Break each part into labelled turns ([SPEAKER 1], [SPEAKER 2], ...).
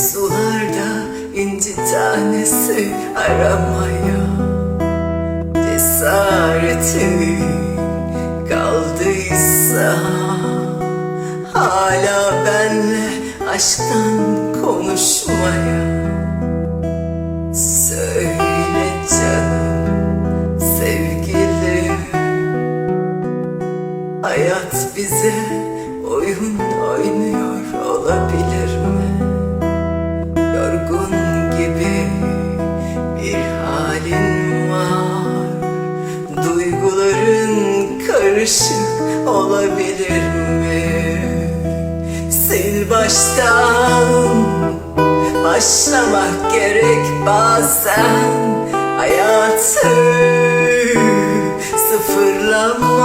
[SPEAKER 1] sularda inci tanesi aramaya cesaretim kaldıysa hala benle aşktan konuşmaya söyle canım sevgilim hayat bize oyun oynuyor olabilir. Karışık olabilir mi? Sil baştan Başlamak gerek bazen. Hayatı sıfırlamak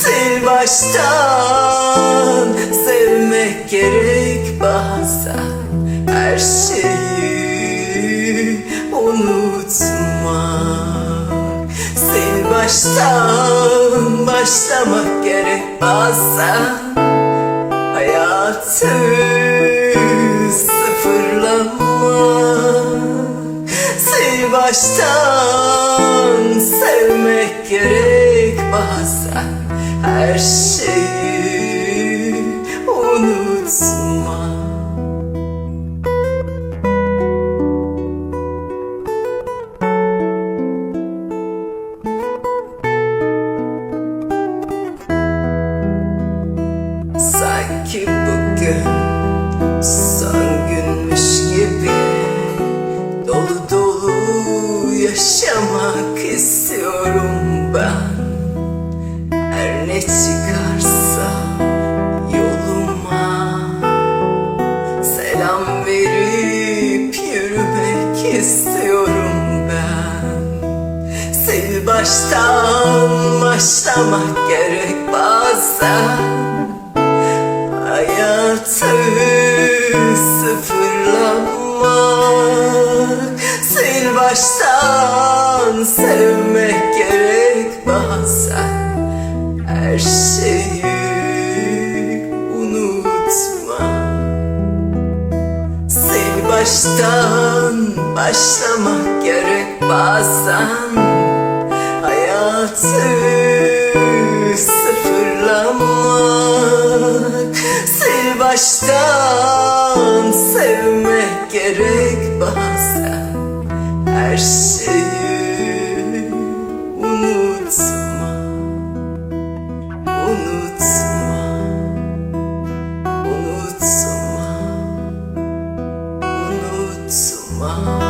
[SPEAKER 1] Sil baştan. Sevmek gerek bazen. Her şeyi unutmak. Sil baştan bazen Hayatı sıfırlamak. Sil baştan sevmek gerek bazen Her şeyi bugün son günmüş gibi Dolu dolu yaşamak istiyorum ben. Her ne çıkarsa yoluma Selam verip yürümek istiyorum ben. Sil baştan başlamak gerek bazen Hayatı sıfırlamak Sil baştan sevmek gerek bazen. Her şeyi unutma. Sil baştan başlamak gerek bazen. Hayatı Her şeyi unutma. Unutma. Unutma. Unutma